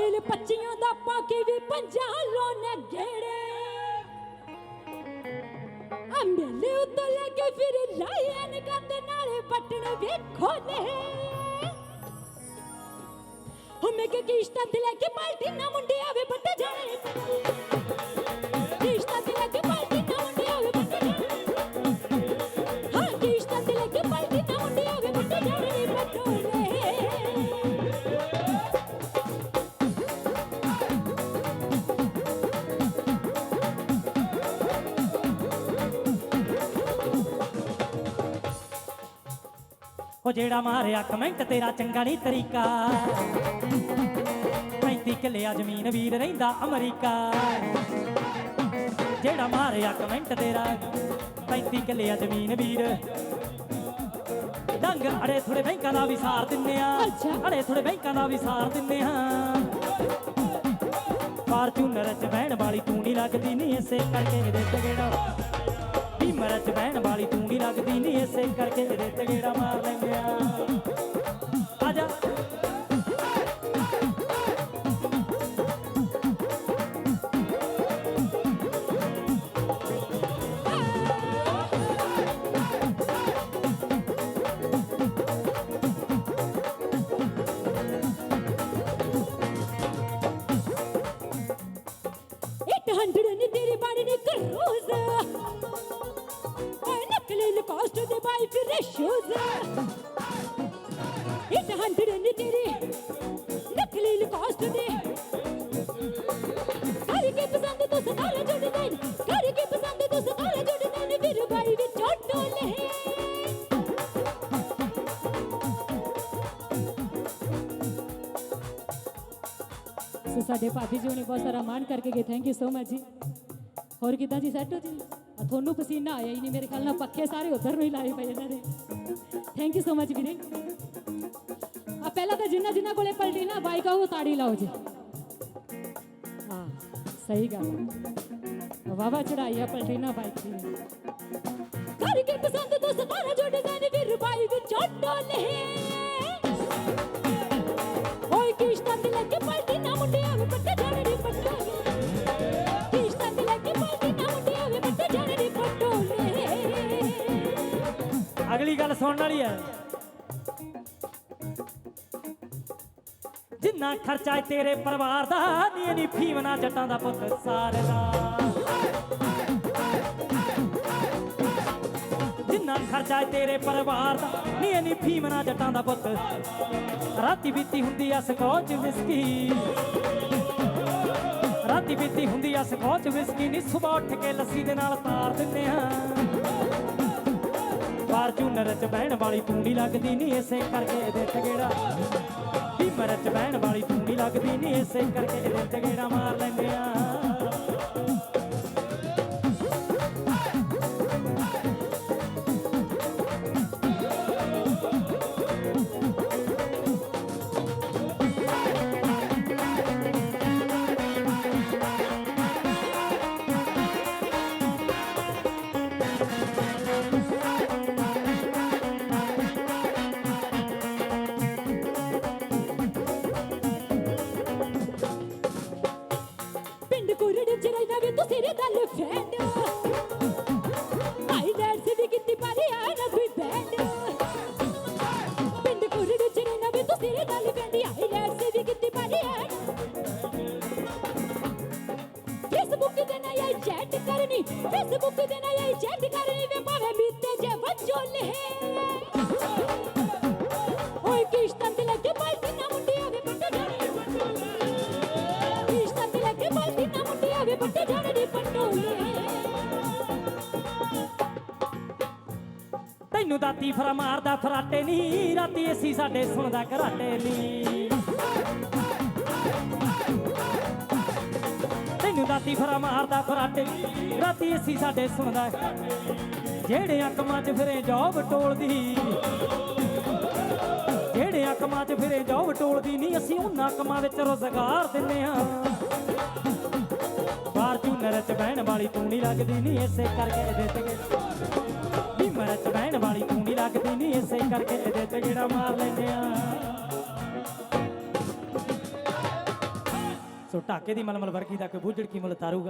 ਵਕੀਲ ਪੱਚੀਆਂ ਦਾ ਪਾ ਵੀ ਪੰਜਾਂ ਲੋਨੇ ਗੇੜੇ। ਅੰਬੇਲੇ ਉੱਤੇ ਲੈ ਕੇ ਫਿਰ ਲਾਇਨ ਕੰਦ ਨਾਲੇ ਬਟਨ ਵੀ ਖੋਲੇ ਹਮੇ ਕੇ ਕਿਸ਼ਤਾਂ ਤੇ ਲੈ ਕੇ ਪਾਲਟੀ ਨਾ ਮੁੰਡੇ ਉਹ ਜਿਹੜਾ ਮਾਰਿਆ ਕਮੈਂਟ ਤੇਰਾ ਚੰਗਾ ਨਹੀਂ ਤਰੀਕਾ। 35 ਕਿੱਲਿਆ ਜ਼ਮੀਨ ਵੀਰ ਰਹਿੰਦਾ ਅਮਰੀਕਾ। ਜਿਹੜਾ ਮਾਰਿਆ ਕਮੈਂਟ ਤੇਰਾ 35 ਕਿੱਲਿਆ ਜ਼ਮੀਨ ਵੀਰ। ਡੰਗ ਅੜੇ ਥੋੜੇ ਬੈਂਕਾਂ ਦਾ ਵੀ ਸਾਰ ਦਿੰਨੇ ਆ। ਅੜੇ ਥੋੜੇ ਬੈਂਕਾਂ ਦਾ ਵੀ ਸਾਰ ਦਿੰਨੇ ਆ। ਫਾਰਚੂਨਰ ਚ ਬਹਿਣ ਵਾਲੀ ਤੂੰ ਨਹੀਂ ਲੱਗਦੀ ਨਹੀਂ ਇਸੇ ਕਰਕੇ ਇਹਦੇ ਤੇ ਗੇੜਾ ਭੀਮਰ ਚ ਬਹਿਣ ਵਾਲੀ ਤੂੰ ਨਹੀਂ ਲੱਗਦੀ ਨੀ, ਇਸੇ ਕਰਕੇ ਤੇਰੇ ਤੇ ਗੇੜਾ ਮਾਰ ਲੈਂਦੇ ਆ। ਆਜਾ Eight hundred ni तेरी बाड़ी ने cruise. ओए नकली cost दे buy फिर shoes. Eight hundred ni तेरी नकली cost दे. घर के पसंद तो सदाल जुड़ दे. घर के पसंद तो सदाल जुड़ दे. फिर बाई विच ਸਾਡੇ ਭਾਬੀ ਜੀ ਨੇ ਬਹੁਤ ਸਾਰਾ ਮਾਣ ਕਰਕੇ ਗਏ। ਥੈਂਕ ਯੂ ਸੋ ਮਚ ਜੀ। ਹੋਰ ਕਿਦਾਂ ਜੀ? ਸੈੱਟ ਹੋ ਜੀ? ਆ ਤੁਹਾਨੂੰ ਪਸੀਨਾ ਆਇਆ ਹੀ ਨਹੀਂ ਮੇਰੇ ਖਿਆਲ ਨਾਲ। ਪੱਖੇ ਸਾਰੇ ਉਧਰ ਨੂੰ ਹੀ ਲਾਏ ਪਏ ਇਹਨਾਂ ਨੇ ਥੈਂਕ ਯੂ ਸੋ ਮਚ ਵੀਰੇ। ਆ ਪਹਿਲਾਂ ਤਾਂ ਜਿੰਨਾ ਜਿੰਨਾ ਕੋਲੇ ਪਲਟੀ ਨਾ ਬਾਈਕ ਆ ਤਾੜੀ ਲਾਓ ਜੀ। ਹਾਂ, ਸਹੀ ਗੱਲ ਵਾਵਾ ਚੜਾਈ ਆ ਪਲਟੀ ਨਾ ਬਾਈਕ ਦੀ ਘਰ ਪਸੰਦ ਤੋਂ ਸਤਾਰਾ ਜੋੜ ਗਏ ਫਿਰ ਬਾਈ ਵਿੱਚ ਟੋਲੇ ਸੁਣਨ ਵਾਲੀ ਹੈ ਜਿੰਨਾ ਖਰਚਾ ਏ ਤੇਰੇ ਪਰਿਵਾਰ ਦਾ, ਨੀ ਨੀ ਫੀਮਨਾ ਜੱਟਾਂ ਦਾ ਪੁੱਤ ਸਾਰਦਾ ਜਿੰਨਾ ਖਰਚਾ ਏ ਤੇਰੇ ਪਰਿਵਾਰ ਦਾ, ਨੀ ਨੀ ਫੀਮਨਾ ਜੱਟਾਂ ਦਾ ਪੁੱਤ। ਰਾਤੀ ਬੀਤੀ ਹੁੰਦੀ ਆ ਸਕੋਚ ਵਿਸਕੀ। ਰਾਤੀ ਬੀਤੀ ਹੁੰਦੀ ਆ ਸਕੋਚ ਵਿਸਕੀ, ਨੀ ਸਵੇਰ ਉੱਠ ਕੇ ਲੱਸੀ ਦੇ ਨਾਲ ਤਾਰ ਦਿੰਨੇ ਆ। ਫਾਰਚੂਨਰ ਚ ਬਹਿਣ ਵਾਲੀ ਤੂੰ ਲੱਗਦੀ ਨਹੀਂ ਇਸੇ ਕਰਕੇ ਇਹਦੇ ਗੇੜਾ। ਭੀਮਰ ਚ ਬਹਿਣ ਵਾਲੀ ਤੂੰ ਲੱਗਦੀ ਨਹੀਂ ਇਸੇ ਕਰਕੇ ਇਹਦੇ ਗੇੜਾ ਮਾਰ ਲੈਂਦੇ ਆ। ਪਿੰਡ ਕੁਰੜੀ ਚ ਰਹਿਣਾ ਵੀ ਤੂੰ ਸਿਰੇ ਗੱਲ ਫੈਂਡ ਆਈ ਡੈਡ ਸੀ ਵੀ ਕਿਤੇ ਪਾਰੀ ਆ ਨਾ ਕੋਈ ਬੈਂਡ। ਪਿੰਡ ਕੁਰੜੀ ਚ ਰਹਿਣਾ ਵੀ ਤੂੰ ਸਿਰੇ ਗੱਲ ਫੈਂਡ ਆਈ ਡੈਡ ਸੀ ਵੀ ਕਿਤੇ ਪਾਰੀ ਆ ਫੇਸਬੁੱਕ ਤੇ ਨਾ ਇਹ ਚੈਟ ਕਰਨੀ ਫੇਸਬੁੱਕ ਤੇ ਨਾ ਇਹ ਚੈਟ ਕਰਨੀ ਵੇ ਭਾਵੇਂ ਮੀਤੇ ਜੇ ਵਜੋਲੇ ਪੱਟੇ ਜਾਣੇ ਦੀ ਪਟੋਲੇ ਤੈਨੂੰ ਦਾਤੀ ਫਰਾ ਮਾਰਦਾ ਫਰਾਟੇ ਨਹੀਂ ਰਾਤੀ ਏਸੀ ਸਾਡੇ ਸੁਣਦਾ ਘਰਾਟੇ ਨਹੀਂ ਤੈਨੂੰ ਦਾਤੀ ਫਰਾ ਮਾਰਦਾ ਫਰਾਟੇ ਨੀ, ਰਾਤੀ ਅਸੀਂ ਸਾਡੇ ਸੁਣਦਾ ਜਿਹੜੇ ਅਕਮਾਂ 'ਚ ਫਿਰੇ ਜੋਬ ਟੋਲਦੀ ਜਿਹੜੇ ਅਕਮਾਂ 'ਚ ਫਿਰੇ ਜੋਬ ਟੋਲਦੀ ਨਹੀਂ ਅਸੀਂ ਉਹਨਾਂ ਅਕਮਾਂ ਵਿੱਚ ਰੋਜ਼ਗਾਰ ਦਿੰਨੇ ਆ ਫਾਰਚੂਨਰ 'ਚ ਬਹਿਣ ਵਾਲੀ ਤੂੰ ਨਹੀਂ ਲੱਗਦੀ ਨਹੀਂ ਇਸੇ ਕਰਕੇ ਇਹਦੇ ਤੇ ਭੀਮਰ 'ਚ ਬਹਿਣ ਵਾਲੀ ਤੂੰ ਨਹੀਂ ਲੱਗਦੀ ਨਹੀਂ ਇਸੇ ਕਰਕੇ ਇਹਦੇ ਗੇੜਾ ਮਾਰ ਲੈਂਦੇ ਆ। ਸੋ ਢਾਕੇ ਦੀ ਮਲਮਲ ਵਰਗੀ ਦਾ ਕੋਈ ਬੁੱਝੜ ਕੀ ਮੁੱਲ ਤਾਰੂਗਾ।